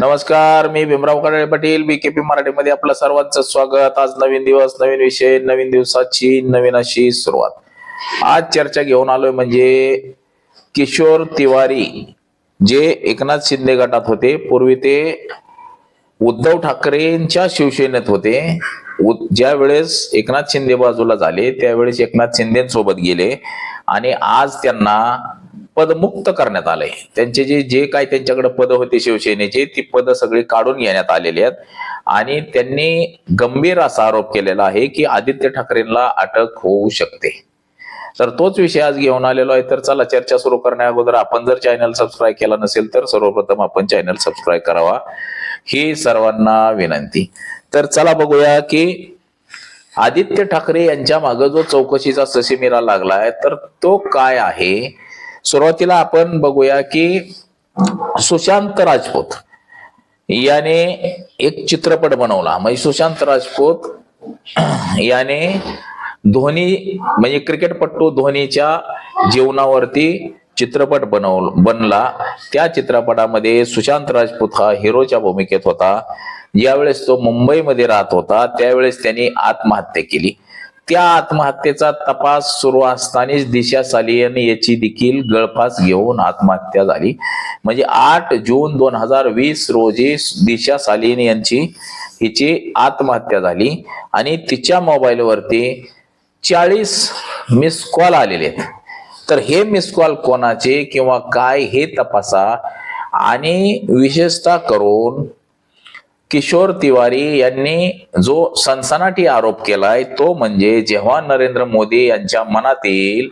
नमस्कार मी भीमराव कराळे पाटील बीकेपी मराठीमध्ये आपलं सर्वांचं स्वागत. आज नवीन दिवस नवीन विषय नवीन दिवसाची नवीन अशी सुरुवात. आज चर्चा घेऊन आलोय म्हणजे किशोर तिवारी जे एकनाथ शिंदे गटात होते पूर्वी ते उद्धव ठाकरेंच्या शिवसेनेत होते. ज्या वेळेस एकनाथ शिंदे बाजूला झाले त्यावेळेस एकनाथ शिंदेसोबत गेले. आणि आज त्यांना पदमुक्त करण्यात आलंय. त्यांचे जे जे काय त्यांच्याकडे पद होते शिवसेनेचे ती पद सगळी काढून घेण्यात आलेली आहेत. आणि त्यांनी गंभीर असा आरोप केलेला आहे की आदित्य ठाकरेंना अटक होऊ शकते. तर तोच विषय आज घेऊन आलेलो आहे. तर चला चर्चा सुरू करण्या अगोदर आपण जर चॅनल सबस्क्राईब केला नसेल तर सर्वप्रथम आपण चॅनल सबस्क्राईब करावा. ही सर्वांना विनंती. तर चला बघूया की आदित्य ठाकरे यांच्या मागे जो चौकशीचा ससेमिरा लागलाय तर तो काय आहे? सुरुवातीला आपण बघूया की सुशांत राजपूत याने एक चित्रपट बनवला. म्हणजे सुशांत राजपूत याने धोनी म्हणजे क्रिकेटपटू धोनीच्या जीवनावरती चित्रपट बनव बनला. त्या चित्रपटामध्ये सुशांत राजपूत हा हिरोच्या भूमिकेत होता. ज्यावेळेस तो मुंबईमध्ये राहत होता त्यावेळेस त्यांनी आत्महत्या केली. त्या आत्महत्येचा तपास सुरू असतानाच दिशा सालियन याची देखील गळफास घेऊन आत्महत्या झाली. म्हणजे आठ जून दोन हजार वीस रोजी दिशा सालियन यांची हिची आत्महत्या झाली आणि तिच्या मोबाईलवरती चाळीस मिस कॉल आलेले आहेत. तर हे मिस कॉल कोणाचे किंवा काय हे तपासा आणि विशेषतः करून किशोर तिवारी यांनी जो सनसनाटी आरोप केलाय तो म्हणजे जेव्हा नरेंद्र मोदी यांच्या मनात येईल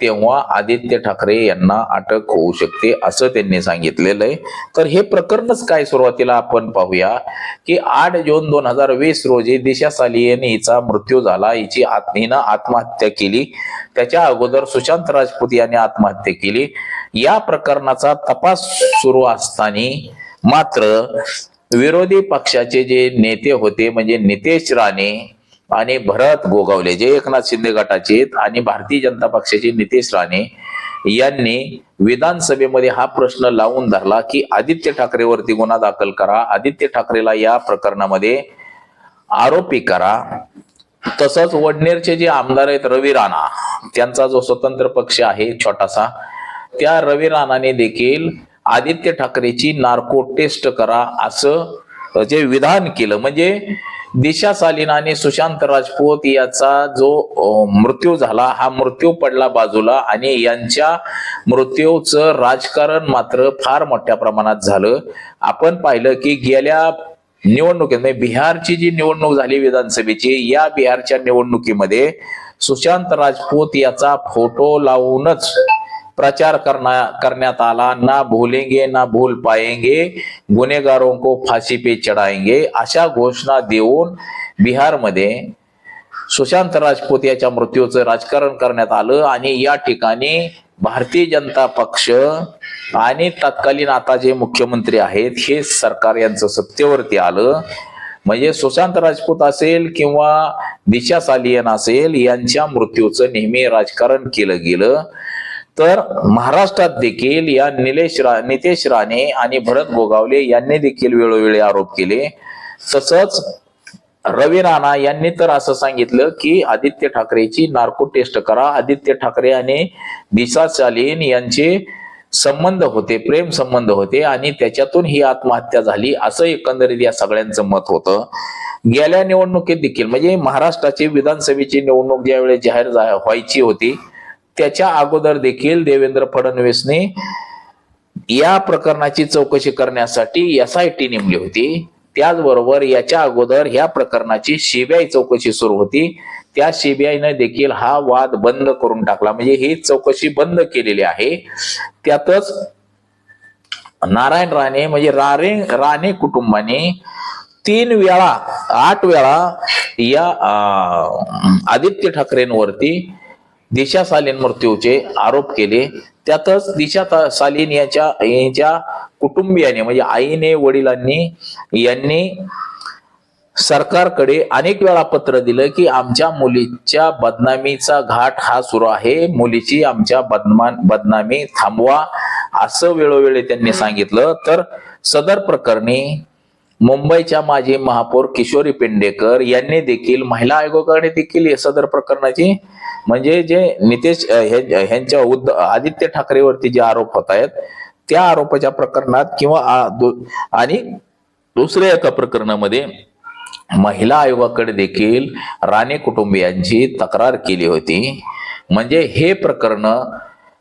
तेव्हा आदित्य ठाकरे यांना अटक होऊ शकते असं त्यांनी सांगितलेलं आहे. तर हे प्रकरणच काय सुरुवातीला आपण पाहूया की आठ जून दोन हजार वीस रोजी दिशा सालियन हिचा मृत्यू झाला हिची आत- हिनं आत्महत्या केली. त्याच्या अगोदर सुशांत राजपूत यांनी आत्महत्या केली. या प्रकरणाचा तपास सुरू असताना मात्र विरोधी पक्षाचे जे नेते होते म्हणजे नितेश राणे आणि भरत गोगावले जे एकनाथ शिंदे गटाचे आणि भारतीय जनता पक्षाचे नितेश राणे यांनी विधानसभेमध्ये हा प्रश्न लावून धरला की आदित्य ठाकरेवरती गुन्हा दाखल करा आदित्य ठाकरेला या प्रकरणामध्ये आरोपी करा. तसंच वडनेरचे जे आमदार आहेत रवी राणा त्यांचा जो स्वतंत्र पक्ष आहे छोटासा त्या रवी राणाने देखील आदित्य ठाकरेची नार्को टेस्ट करा असं जे विधान केलं. म्हणजे दिशा सालिनाने आणि सुशांत राजपूत याचा जो मृत्यू झाला हा मृत्यू पडला बाजूला आणि यांच्या मृत्यूचं राजकारण मात्र फार मोठ्या प्रमाणात झालं. आपण पाहिलं की गेल्या निवडणुकीत म्हणजे बिहारची जी निवडणूक झाली विधानसभेची या बिहारच्या निवडणुकीमध्ये सुशांत राजपूत याचा फोटो लावूनच प्रचार करना करण्यात आला. ना भूलेंगे ना भूल पाएंगे. गुन्हेगारों को फाशी पे चढाएंगे. अशा घोषणा देऊन बिहारमध्ये सुशांत राजपूत याच्या मृत्यूचं राजकारण करण्यात आलं आणि या ठिकाणी भारतीय जनता पक्ष आणि तत्कालीन आता जे मुख्यमंत्री आहेत हे सरकार यांचं सत्तेवरती आलं. म्हणजे सुशांत राजपूत असेल किंवा दिशा सालियन असेल यांच्या मृत्यूचं नेहमी राजकारण केलं गेलं. तर महाराष्ट्रात देखील या निलेश रा नितेश राणे आणि भरत गोगावले यांनी देखील वेळोवेळी आरोप केले. तसंच रवी राणा यांनी तर असं सांगितलं की आदित्य ठाकरेची नार्को टेस्ट करा. आदित्य ठाकरे आणि दिशा चालीन यांचे संबंध होते प्रेम संबंध होते आणि त्याच्यातून ही आत्महत्या झाली असं एकंदरीत या सगळ्यांचं मत होतं. गेल्या निवडणुकीत देखील म्हणजे महाराष्ट्राची विधानसभेची निवडणूक ज्यावेळी जाहीर व्हायची होती त्याच्या अगोदर देखील देवेंद्र फडणवीसने या प्रकरणाची चौकशी करण्यासाठी एस आय टी नेमली होती. त्याचबरोबर याच्या अगोदर ह्या प्रकरणाची सीबीआय चौकशी सुरू होती. त्या सीबीआयने देखील हा वाद बंद करून टाकला. म्हणजे ही चौकशी बंद केलेली आहे. त्यातच नारायण राणे म्हणजे राणे राणे कुटुंबाने तीन वेळा आठ वेळा या अं, आदित्य ठाकरेंवरती दिशा सालीन मृत्यूचे आरोप केले. त्यातच दिशा ता- सालीन याच्या यांच्या कुटुंबियाने म्हणजे आईने वडिलांनी यांनी सरकारकडे अनेक वेळा पत्र दिलं की आमच्या मुलीच्या बदनामीचा घाट हा सुरू आहे. मुलीची आमच्या बदमान बदनामी थांबवा असं वेळोवेळी त्यांनी सांगितलं. तर सदर प्रकरणी मुंबईच्या माजी महापौर किशोरी पेंडेकर यांनी देखील महिला आयोगाकडे देखील या सदर प्रकरणाची म्हणजे जे नितेश यांच्या ह्यांच्या उद्ध आदित्य ठाकरेवरती जे आरोप होत आहेत त्या आरोपाच्या प्रकरणात किंवा आणि दुसऱ्या एका प्रकरणामध्ये महिला आयोगाकडे देखील राणे कुटुंबियांची तक्रार केली होती. म्हणजे हे प्रकरण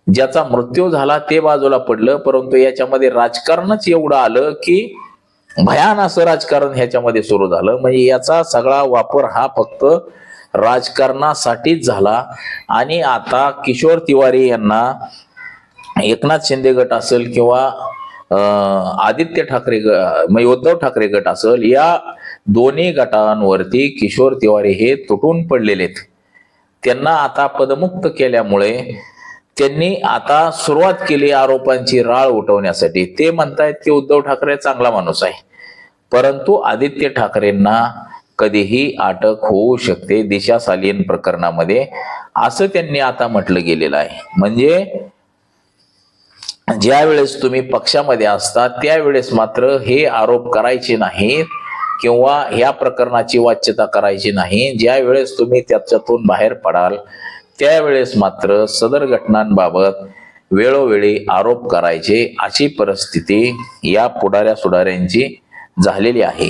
ज्याचा मृत्यू झाला ते बाजूला पडलं परंतु याच्यामध्ये राजकारणच एवढं आलं की भयान असं राजकारण ह्याच्यामध्ये सुरू झालं. म्हणजे याचा सगळा वापर हा फक्त राजकारणासाठीच झाला. आणि आता किशोर तिवारी यांना एकनाथ शिंदे गट असेल किंवा आदित्य ठाकरे ग- उद्धव ठाकरे गट असेल या दोन्ही गटांवरती किशोर तिवारी हे तुटून पडलेले आहेत त्यांना आता पदमुक्त केल्यामुळे त्यांनी आता सुरुवात केली आरोपांची राळ उठवण्यासाठी. ते म्हणतायत की उद्धव ठाकरे चांगला माणूस आहे. परंतु आदित्य ठाकरेंना कधीही अटक होऊ शकते दिशा सालीन प्रकरणामध्ये असं त्यांनी आता म्हटलं गेलेलं आहे. म्हणजे ज्या वेळेस तुम्ही पक्षामध्ये असता त्यावेळेस मात्र हे आरोप करायचे नाहीत किंवा ह्या प्रकरणाची वाच्यता करायची नाही. ज्या वेळेस तुम्ही त्याच्यातून बाहेर पडाल त्यावेळेस मात्र सदर घटनांबाबत वेळोवेळी आरोप करायचे अशी परिस्थिती या पुढाऱ्या सुडाऱ्यांची झालेली आहे.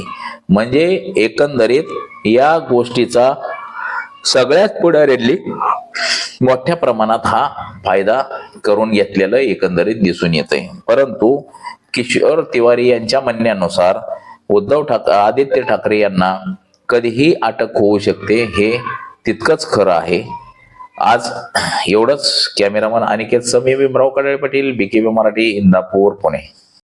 म्हणजे एकंदरीत या गोष्टीचा सगळ्याच पुढाऱ्यांनी मोठ्या प्रमाणात हा फायदा करून घेतलेलं एकंदरीत दिसून येते आहे परंतु किशोर तिवारी यांच्या म्हणण्यानुसार उद्धव ठाकरे आदित्य ठाकरे यांना कधीही अटक होऊ शकते हे तितकंच खरं आहे. आज एवढंच. Cameraman Aniket Sami Bhimrao Kadale Patil B Marathi Indapur Pune.